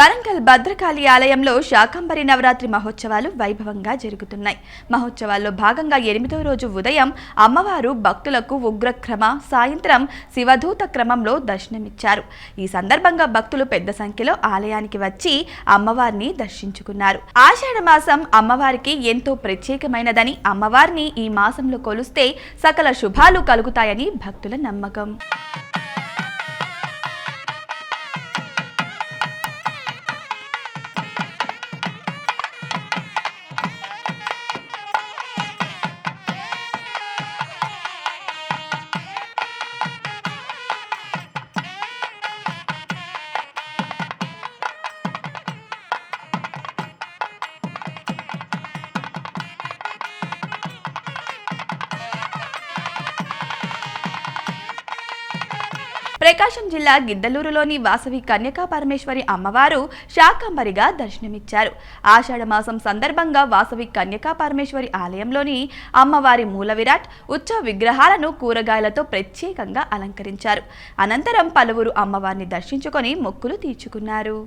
వరంగల్ భద్రకాళి ఆలయంలో శాకంబరి నవరాత్రి మహోత్సవాలు వైభవంగా జరుగుతున్నాయి. మహోత్సవాల్లో భాగంగా ఎనిమిదో రోజు ఉదయం అమ్మవారు భక్తులకు ఉగ్రక్రమ సాయంత్రం శివధూత క్రమంలో దర్శనమిచ్చారు. ఈ సందర్భంగా భక్తులు పెద్ద సంఖ్యలో ఆలయానికి వచ్చి అమ్మవారిని దర్శించుకున్నారు. ఆషాఢ మాసం అమ్మవారికి ఎంతో ప్రత్యేకమైనదని అమ్మవారిని ఈ మాసంలో కొలుస్తే సకల శుభాలు కలుగుతాయని భక్తుల నమ్మకం. ప్రకాశం జిల్లా గిద్దలూరులోని వాసవి కన్యకా పరమేశ్వరి అమ్మవారు శాకంబరిగా దర్శనమిచ్చారు. ఆషాఢ మాసం సందర్భంగా వాసవి కన్యకా పరమేశ్వరి ఆలయంలోని అమ్మవారి మూల విరాట్ ఉత్సవ విగ్రహాలను కూరగాయలతో ప్రత్యేకంగా అలంకరించారు. అనంతరం పలువురు అమ్మవారిని దర్శించుకొని మొక్కులు తీర్చుకున్నారు.